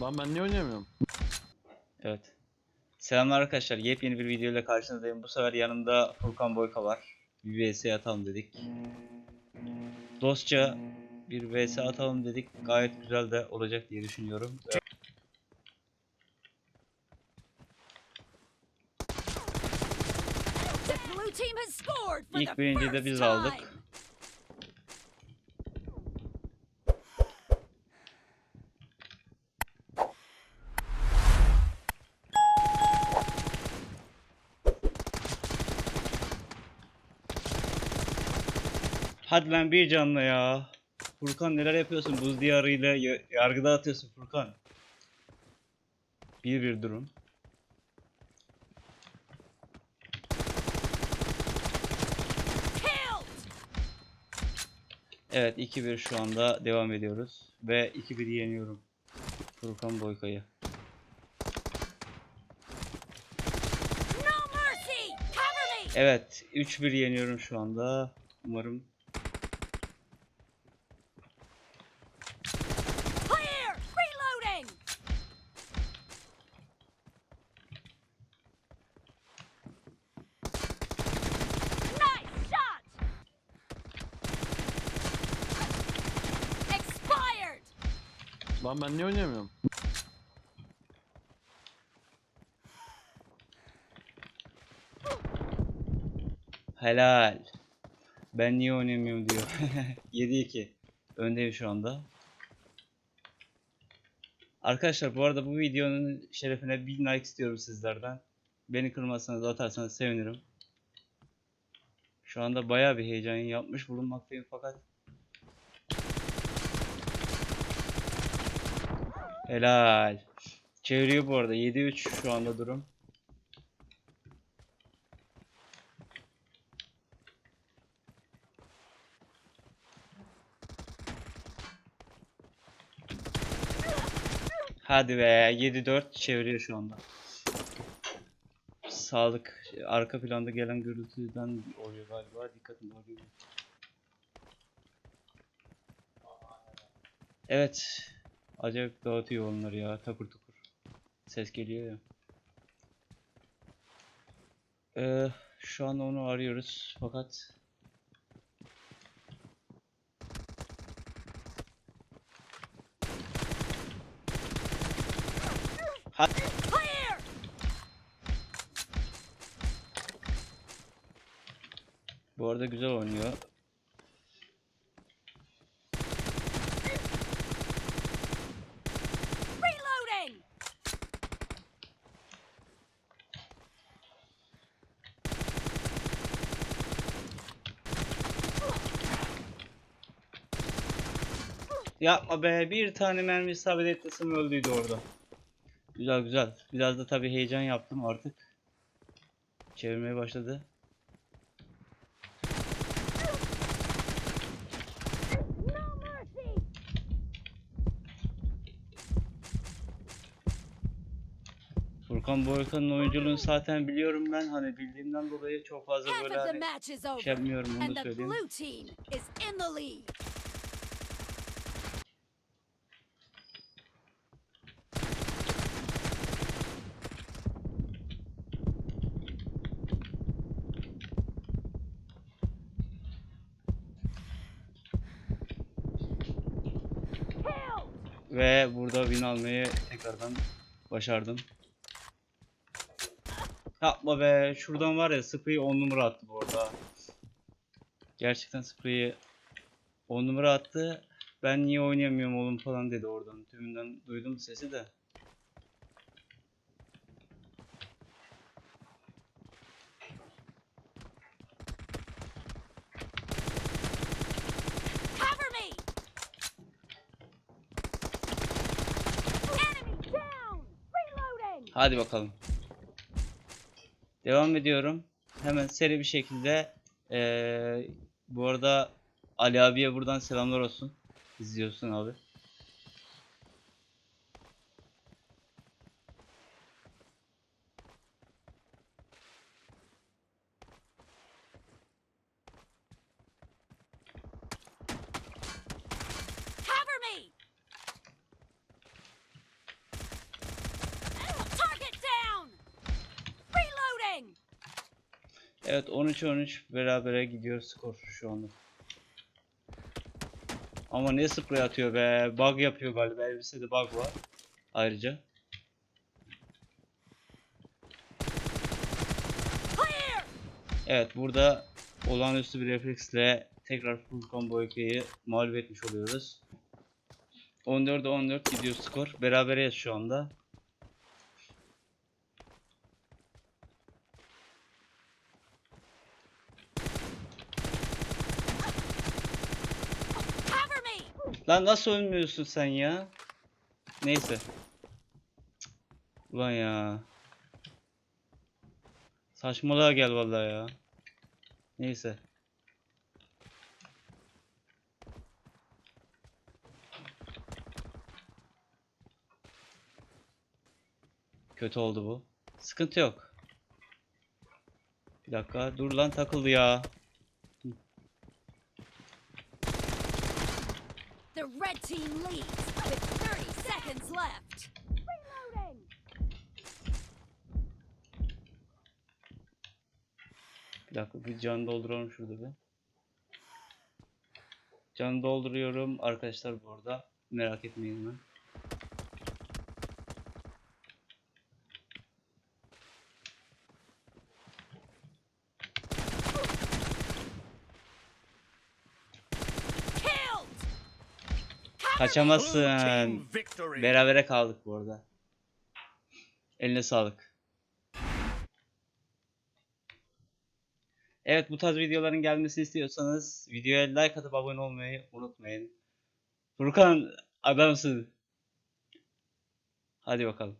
Lan ben niye oynayamıyorum? Evet. Selamlar arkadaşlar. Yepyeni bir video ile karşınızdayım. Bu sefer yanımda Furkan Boyka var. Bir vs atalım dedik. Dostça bir vs atalım dedik. Gayet güzel de olacak diye düşünüyorum. For İlk the birinciyi de biz aldık. Hadi lan bir canlı ya. Furkan neler yapıyorsun? Buz diyarıyla ya- yargıda atıyorsun Furkan. Bir bir durum. Evet 2-1 şu anda devam ediyoruz. Ve 2-1 yeniyorum. Furkan Boyka'yı. Evet 3-1 yeniyorum şu anda. Umarım Lan ben niye oynayamıyorum? helal. Ben niye oynamıyorum diyor. 7-2. Öndeyim şu anda. Arkadaşlar bu arada bu videonun şerefine 1000 like istiyorum sizlerden. Beni kırmazsanız atarsanız sevinirim. Şu anda bayağı bir heyecan yapmış bulunmaktayım fakat Helal. Çeviriyor bu arada. 7-3 şu anda durum. Hadi be 7-4 çeviriyor şu anda. Sağlık arka planda gelen gürültüden oluyor galiba. Dikkatim oluyor. Evet. Acayip dağıtıyor onları ya. Takır tukur. Ses geliyor ya. Ee, şu an onu arıyoruz fakat bu arada güzel oynuyor. Reloading. Yapma be bir tane mermi isabet etmesem öldüydü orada. Güzel güzel. Biraz da tabii heyecan yaptım artık. Çevirmeye başladı. Furkan Boykan'ın oyunculuğunu zaten biliyorum ben. Hani bildiğimden dolayı çok fazla böyle hani şey yapmıyorum onu da söyleyeyim. Ve burada win almayı tekrardan başardım. Yapma be. Şuradan var ya Spray'i 10 numara attı bu arada. Gerçekten Spray'i 10 numara attı. Ben niye oynayamıyorum oğlum falan dedi oradan. Tümünden duydum sesi de. Hadi bakalım. Devam ediyorum. Hemen seri bir şekilde eee, bu arada Ali abiye buradan selamlar olsun. İzliyorsun abi. Evet 13-13 berabere gidiyor skor şu anda. Ama ne sprey atıyor be. Bug yapıyor galiba. Elbisede bug var. Ayrıca. Evet burada olağanüstü bir refleksle tekrar full combo ülkeyi mağlup etmiş oluyoruz. 14'e 14 gidiyor skor. Berabereyiz şu anda. Lan nasıl ölmüyorsun sen ya? Neyse. Ulan ya. Saçmalığa gel vallahi ya. Neyse. Kötü oldu bu. Sıkıntı yok. Bir dakika. Dur lan takıldı ya. The red team leads with 30 seconds left. Reloading! Bir dakika bir can dolduralım şurada bir. Can dolduruyorum arkadaşlar bu arada. Merak etmeyin ben. Kaçamazsın. Berabere kaldık bu arada. Eline sağlık. Evet bu tarz videoların gelmesini istiyorsanız videoya like atıp abone olmayı unutmayın. Furkan adamsın. Hadi bakalım.